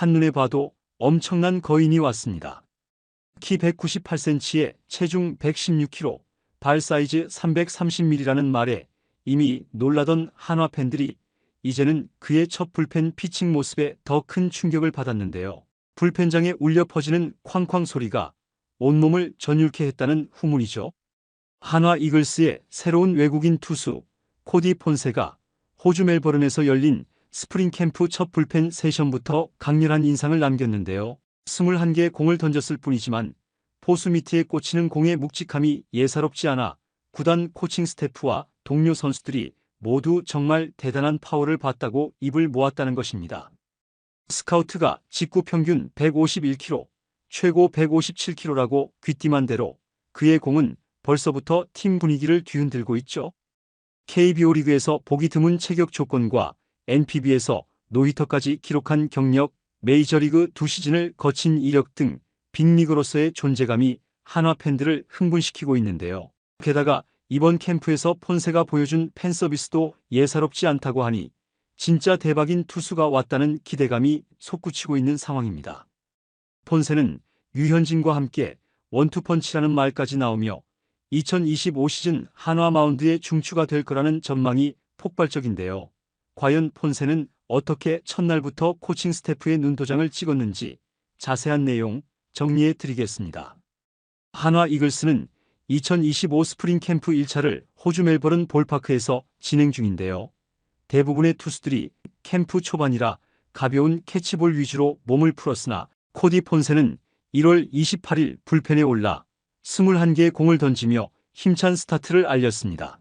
한눈에 봐도 엄청난 거인이 왔습니다. 키 198cm에 체중 116kg, 발 사이즈 330mm라는 말에 이미 놀라던 한화 팬들이 이제는 그의 첫 불펜 피칭 모습에 더 큰 충격을 받았는데요. 불펜장에 울려 퍼지는 쾅쾅 소리가 온몸을 전율케 했다는 후문이죠. 한화 이글스의 새로운 외국인 투수 코디 폰세가 호주 멜버른에서 열린 스프링 캠프 첫 불펜 세션부터 강렬한 인상을 남겼는데요. 21개의 공을 던졌을 뿐이지만 포수 밑에 꽂히는 공의 묵직함이 예사롭지 않아 구단 코칭 스태프와 동료 선수들이 모두 정말 대단한 파워를 봤다고 입을 모았다는 것입니다. 스카우트가 직구 평균 151km, 최고 157km라고 귀띔한 대로 그의 공은 벌써부터 팀 분위기를 뒤흔들고 있죠. KBO 리그에서 보기 드문 체격 조건과 NPB에서 노히터까지 기록한 경력, 메이저리그 두 시즌을 거친 이력 등 빅리그로서의 존재감이 한화 팬들을 흥분시키고 있는데요. 게다가 이번 캠프에서 폰세가 보여준 팬 서비스도 예사롭지 않다고 하니 진짜 대박인 투수가 왔다는 기대감이 솟구치고 있는 상황입니다. 폰세는 유현진과 함께 원투펀치라는 말까지 나오며 2025 시즌 한화 마운드의 중추가 될 거라는 전망이 폭발적인데요. 과연 폰세는 어떻게 첫날부터 코칭 스태프의 눈도장을 찍었는지 자세한 내용 정리해 드리겠습니다. 한화 이글스는 2025 스프링 캠프 1차를 호주 멜버른 볼파크에서 진행 중인데요. 대부분의 투수들이 캠프 초반이라 가벼운 캐치볼 위주로 몸을 풀었으나 코디 폰세는 1월 28일 불펜에 올라 21개의 공을 던지며 힘찬 스타트를 알렸습니다.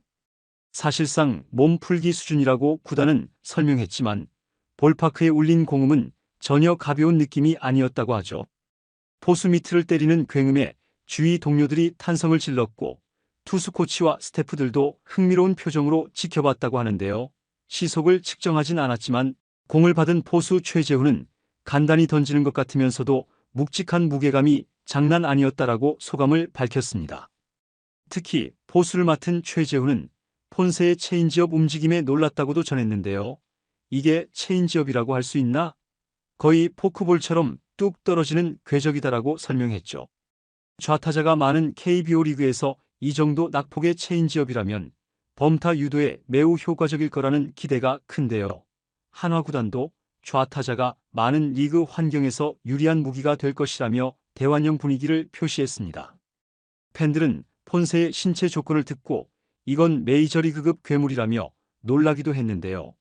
사실상 몸풀기 수준이라고 구단은 설명했지만 볼파크에 울린 공음은 전혀 가벼운 느낌이 아니었다고 하죠. 포수 밑을 때리는 굉음에 주위 동료들이 탄성을 질렀고 투수 코치와 스태프들도 흥미로운 표정으로 지켜봤다고 하는데요. 시속을 측정하진 않았지만 공을 받은 포수 최재훈은 간단히 던지는 것 같으면서도 묵직한 무게감이 장난 아니었다라고 소감을 밝혔습니다. 특히 포수를 맡은 최재훈은 폰세의 체인지업 움직임에 놀랐다고도 전했는데요. 이게 체인지업이라고 할 수 있나? 거의 포크볼처럼 뚝 떨어지는 궤적이다라고 설명했죠. 좌타자가 많은 KBO 리그에서 이 정도 낙폭의 체인지업이라면 범타 유도에 매우 효과적일 거라는 기대가 큰데요. 한화 구단도 좌타자가 많은 리그 환경에서 유리한 무기가 될 것이라며 대환영 분위기를 표시했습니다. 팬들은 폰세의 신체 조건을 듣고 이건 메이저리그급 괴물이라며 놀라기도 했는데요.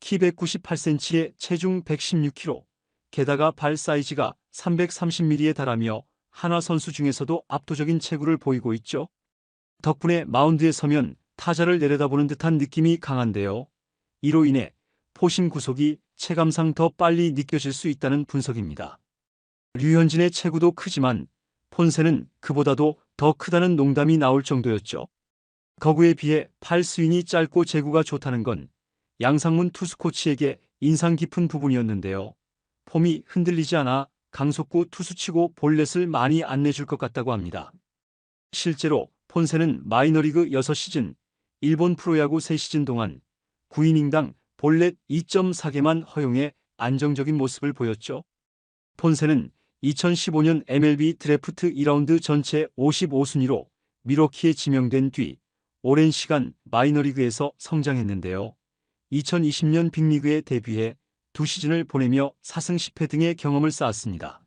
키 198cm에 체중 116kg, 게다가 발 사이즈가 330mm에 달하며 한화 선수 중에서도 압도적인 체구를 보이고 있죠. 덕분에 마운드에 서면 타자를 내려다보는 듯한 느낌이 강한데요. 이로 인해 포심 구속이 체감상 더 빨리 느껴질 수 있다는 분석입니다. 류현진의 체구도 크지만 폰세는 그보다도 더 크다는 농담이 나올 정도였죠. 거구에 비해 팔 스윙이 짧고 제구가 좋다는 건 양상문 투수 코치에게 인상 깊은 부분이었는데요. 폼이 흔들리지 않아 강속구 투수치고 볼넷을 많이 안 내줄 것 같다고 합니다. 실제로 폰세는 마이너리그 6시즌, 일본 프로야구 3시즌 동안 9이닝당 볼넷 2.4개만 허용해 안정적인 모습을 보였죠. 폰세는 2015년 MLB 드래프트 2라운드 전체 55순위로 미러키에 지명된 뒤 오랜 시간 마이너리그에서 성장했는데요. 2020년 빅리그에 데뷔해 두 시즌을 보내며 4승 10패 등의 경험을 쌓았습니다.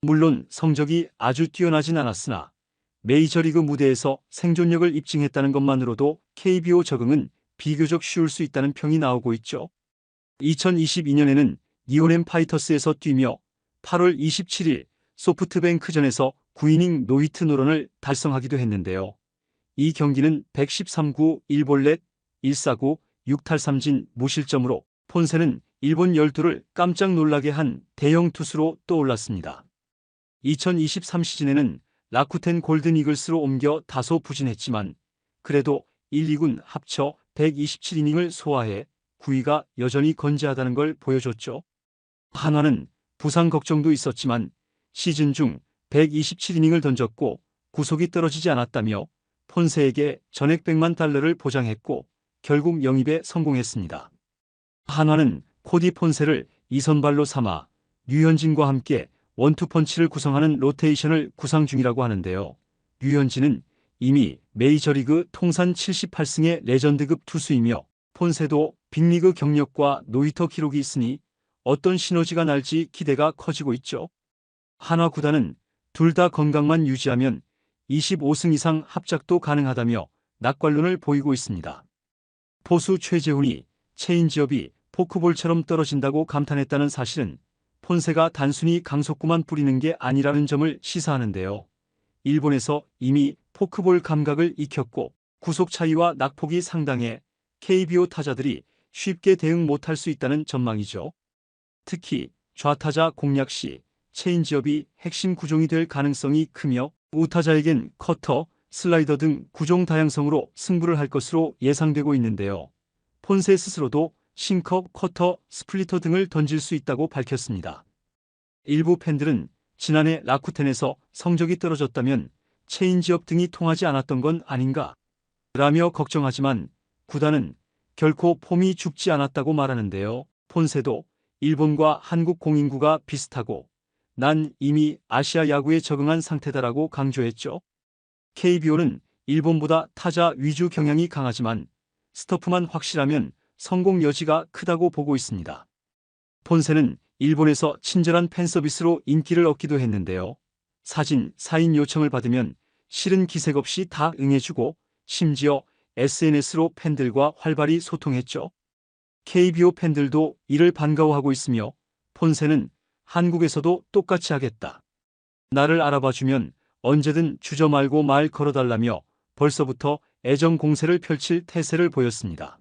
물론 성적이 아주 뛰어나진 않았으나 메이저리그 무대에서 생존력을 입증했다는 것만으로도 KBO 적응은 비교적 쉬울 수 있다는 평이 나오고 있죠. 2022년에는 니오넴 파이터스에서 뛰며 8월 27일 소프트뱅크전에서 9이닝 노히트 노런을 달성하기도 했는데요. 이 경기는 113구 1볼넷 1사구 6탈삼진 무실점으로 폰세는 일본 12를 깜짝 놀라게 한 대형 투수로 떠올랐습니다. 2023 시즌에는 라쿠텐 골든 이글스로 옮겨 다소 부진했지만 그래도 1, 2군 합쳐 127이닝을 소화해 9위가 여전히 건재하다는 걸 보여줬죠. 한화는 부상 걱정도 있었지만 시즌 중 127이닝을 던졌고 구속이 떨어지지 않았다며 폰세에게 전액 100만 달러를 보장했고 결국 영입에 성공했습니다. 한화는 코디 폰세를 이선발로 삼아 류현진과 함께 원투펀치를 구성하는 로테이션을 구상 중이라고 하는데요. 류현진은 이미 메이저리그 통산 78승의 레전드급 투수이며 폰세도 빅리그 경력과 노히터 기록이 있으니 어떤 시너지가 날지 기대가 커지고 있죠. 한화 구단은 둘 다 건강만 유지하면 25승 이상 합작도 가능하다며 낙관론을 보이고 있습니다. 포수 최재훈이 체인지업이 포크볼처럼 떨어진다고 감탄했다는 사실은 폰세가 단순히 강속구만 뿌리는 게 아니라는 점을 시사하는데요. 일본에서 이미 포크볼 감각을 익혔고 구속 차이와 낙폭이 상당해 KBO 타자들이 쉽게 대응 못할 수 있다는 전망이죠. 특히 좌타자 공략 시 체인지업이 핵심 구종이 될 가능성이 크며 우타자에겐 커터, 슬라이더 등 구종 다양성으로 승부를 할 것으로 예상되고 있는데요. 폰세 스스로도 싱커, 커터, 스플리터 등을 던질 수 있다고 밝혔습니다. 일부 팬들은 지난해 라쿠텐에서 성적이 떨어졌다면 체인지업 등이 통하지 않았던 건 아닌가 라며 걱정하지만 구단은 결코 폼이 죽지 않았다고 말하는데요. 폰세도 일본과 한국 공인구가 비슷하고 난 이미 아시아 야구에 적응한 상태다라고 강조했죠. KBO는 일본보다 타자 위주 경향이 강하지만 스터프만 확실하면 성공 여지가 크다고 보고 있습니다. 폰세는 일본에서 친절한 팬 서비스로 인기를 얻기도 했는데요. 사진, 사인 요청을 받으면 실은 기색 없이 다 응해주고 심지어 SNS로 팬들과 활발히 소통했죠. KBO 팬들도 이를 반가워하고 있으며 폰세는 한국에서도 똑같이 하겠다. 나를 알아봐주면 언제든 주저 말고 말 걸어달라며 벌써부터 애정 공세를 펼칠 태세를 보였습니다.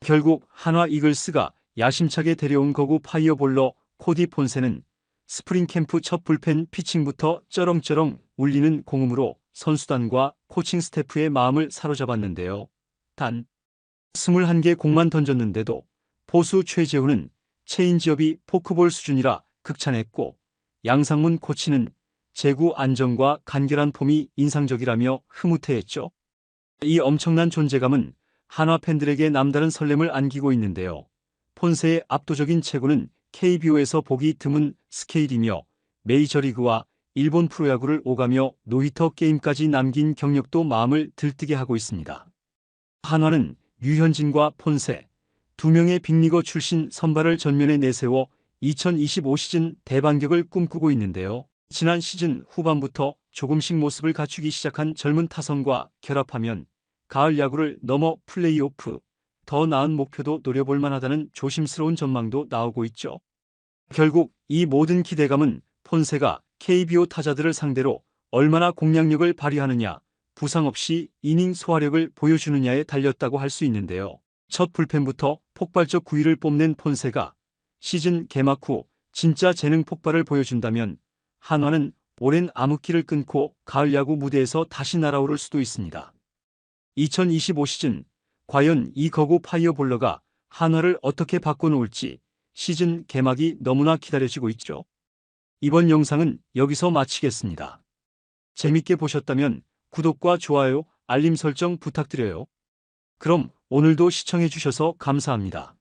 결국 한화 이글스가 야심차게 데려온 거구 파이어볼러 코디 폰세는 스프링 캠프 첫 불펜 피칭부터 쩌렁쩌렁 울리는 공음으로 선수단과 코칭 스태프의 마음을 사로잡았는데요. 단 21개 공만 던졌는데도 보수 최재훈은 체인지업이 포크볼 수준이라 극찬했고 양상문 코치는 제구 안정과 간결한 폼이 인상적이라며 흐뭇해했죠. 이 엄청난 존재감은 한화 팬들에게 남다른 설렘을 안기고 있는데요. 폰세의 압도적인 체구는 KBO에서 보기 드문 스케일이며 메이저리그와 일본 프로야구를 오가며 노히터 게임까지 남긴 경력도 마음을 들뜨게 하고 있습니다. 한화는 류현진과 폰세, 두 명의 빅리거 출신 선발을 전면에 내세워 2025 시즌 대반격을 꿈꾸고 있는데요. 지난 시즌 후반부터 조금씩 모습을 갖추기 시작한 젊은 타선과 결합하면 가을 야구를 넘어 플레이오프, 더 나은 목표도 노려볼 만하다는 조심스러운 전망도 나오고 있죠. 결국 이 모든 기대감은 폰세가 KBO 타자들을 상대로 얼마나 공략력을 발휘하느냐, 부상 없이 이닝 소화력을 보여주느냐에 달렸다고 할 수 있는데요. 첫 불펜부터 폭발적 구위를 뽐낸 폰세가 시즌 개막 후 진짜 재능 폭발을 보여준다면 한화는 오랜 암흑기를 끊고 가을 야구 무대에서 다시 날아오를 수도 있습니다. 2025 시즌 과연 이 거구 파이어볼러가 한화를 어떻게 바꿔놓을지 시즌 개막이 너무나 기다려지고 있죠. 이번 영상은 여기서 마치겠습니다. 재밌게 보셨다면 구독과 좋아요, 알림 설정 부탁드려요. 그럼 오늘도 시청해주셔서 감사합니다.